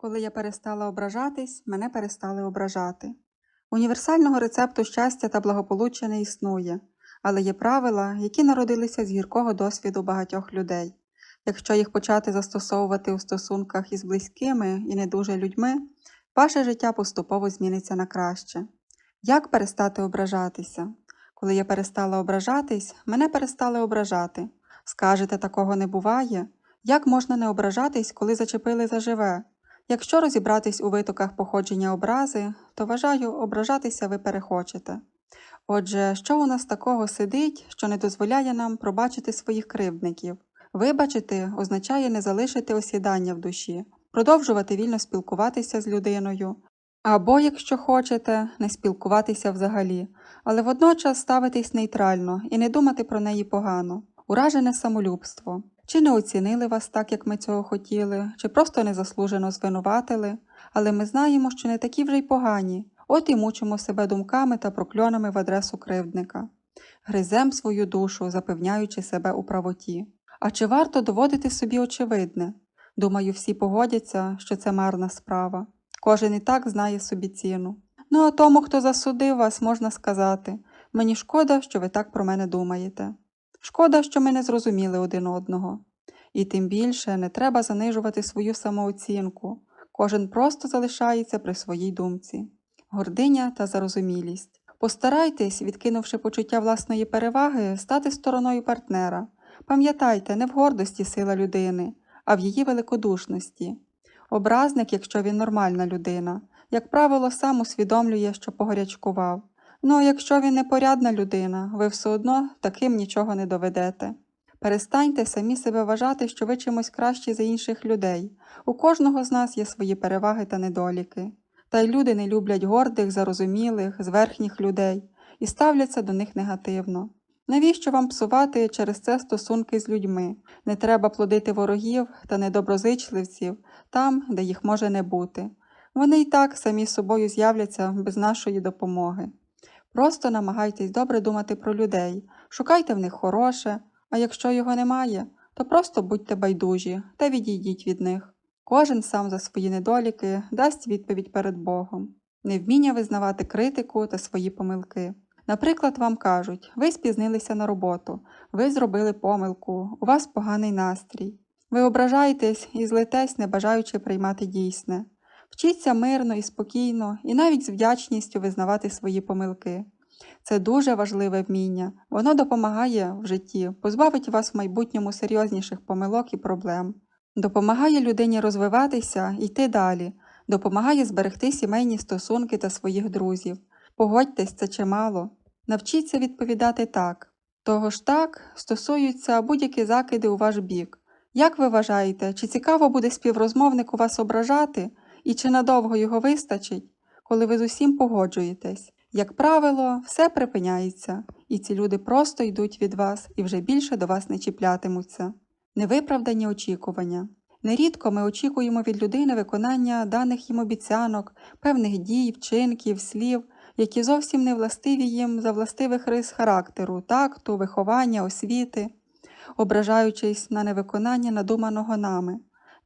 Коли я перестала ображатись, мене перестали ображати. Універсального рецепту щастя та благополуччя не існує, але є правила, які народилися з гіркого досвіду багатьох людей. Якщо їх почати застосовувати у стосунках із близькими і не дуже людьми, ваше життя поступово зміниться на краще. Як перестати ображатися? Коли я перестала ображатись, мене перестали ображати. Скажете, такого не буває? Як можна не ображатись, коли зачепили заживе? Якщо розібратись у витоках походження образи, то вважаю, ображатися ви перехочете. Отже, що у нас такого сидить, що не дозволяє нам пробачити своїх кривдників? Вибачити означає не залишити осідання в душі, продовжувати вільно спілкуватися з людиною, або, якщо хочете, не спілкуватися взагалі, але водночас ставитись нейтрально і не думати про неї погано, уражене самолюбство. Чи не оцінили вас так, як ми цього хотіли, чи просто незаслужено звинуватили, але ми знаємо, що не такі вже й погані, от і мучимо себе думками та прокльонами в адресу кривдника. Гризем свою душу, запевняючи себе у правоті. А чи варто доводити собі очевидне? Думаю, всі погодяться, що це марна справа. Кожен і так знає собі ціну. Ну а тому, хто засудив вас, можна сказати мені шкода, що ви так про мене думаєте. Шкода, що ми не зрозуміли один одного. І тим більше не треба занижувати свою самооцінку. Кожен просто залишається при своїй думці. Гординя та зарозумілість. Постарайтесь, відкинувши почуття власної переваги, стати стороною партнера. Пам'ятайте, не в гордості сила людини, а в її великодушності. Образник, якщо він нормальна людина, як правило, сам усвідомлює, що погорячкував. Ну якщо він непорядна людина, ви все одно таким нічого не доведете. Перестаньте самі себе вважати, що ви чимось кращі за інших людей. У кожного з нас є свої переваги та недоліки. Та й люди не люблять гордих, зарозумілих, зверхніх людей і ставляться до них негативно. Навіщо вам псувати через це стосунки з людьми? Не треба плодити ворогів та недоброзичливців там, де їх може не бути. Вони й так самі собою з'являться без нашої допомоги. Просто намагайтесь добре думати про людей, шукайте в них хороше, а якщо його немає, то просто будьте байдужі та відійдіть від них. Кожен сам за свої недоліки дасть відповідь перед Богом, невміння визнавати критику та свої помилки. Наприклад, вам кажуть, ви спізнилися на роботу, ви зробили помилку, у вас поганий настрій. Ви ображаєтесь і злитесь, не бажаючи приймати дійсне. Вчіться мирно і спокійно, і навіть з вдячністю визнавати свої помилки. Це дуже важливе вміння, воно допомагає в житті, позбавить вас в майбутньому серйозніших помилок і проблем, допомагає людині розвиватися йти далі, допомагає зберегти сімейні стосунки та своїх друзів. Погодьтесь, це чимало. Навчіться відповідати так. Того ж так стосуються будь-які закиди у ваш бік. Як ви вважаєте, чи цікаво буде співрозмовнику вас ображати, і чи надовго його вистачить, коли ви з усім погоджуєтесь? Як правило, все припиняється, і ці люди просто йдуть від вас і вже більше до вас не чіплятимуться. Невиправдані очікування. Нерідко ми очікуємо від людини виконання даних їм обіцянок, певних дій, вчинків, слів, які зовсім не властиві їм за властивих рис характеру, такту, виховання, освіти, ображаючись на невиконання надуманого нами.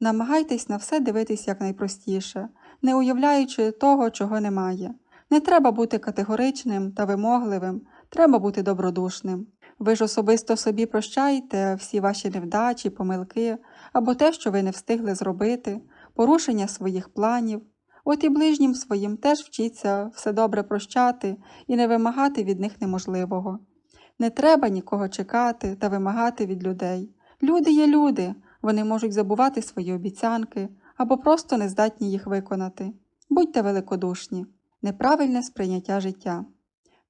Намагайтесь на все дивитись якнайпростіше, не уявляючи того, чого немає. Не треба бути категоричним та вимогливим, треба бути добродушним. Ви ж особисто собі прощаєте всі ваші невдачі, помилки або те, що ви не встигли зробити, порушення своїх планів. От і ближнім своїм теж вчіться все добре прощати і не вимагати від них неможливого. Не треба нікого чекати та вимагати від людей. Люди є люди, вони можуть забувати свої обіцянки або просто не здатні їх виконати. Будьте великодушні, неправильне сприйняття життя.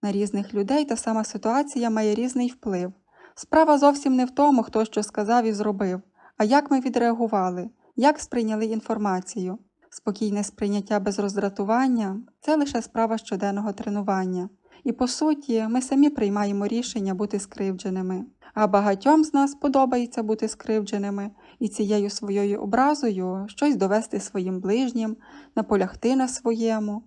На різних людей та сама ситуація має різний вплив. Справа зовсім не в тому, хто що сказав і зробив, а як ми відреагували, як сприйняли інформацію. Спокійне сприйняття без роздратування це лише справа щоденного тренування. І по суті, ми самі приймаємо рішення бути скривдженими. А багатьом з нас подобається бути скривдженими і цією своєю образою щось довести своїм ближнім, наполягти на своєму.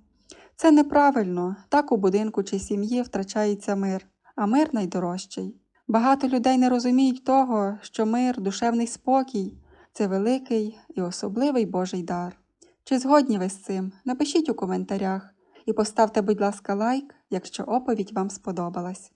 Це неправильно, так у будинку чи сім'ї втрачається мир, а мир найдорожчий. Багато людей не розуміють того, що мир, душевний спокій це великий і особливий Божий дар. Чи згодні ви з цим? Напишіть у коментарях і поставте, будь ласка, лайк, якщо оповідь вам сподобалась.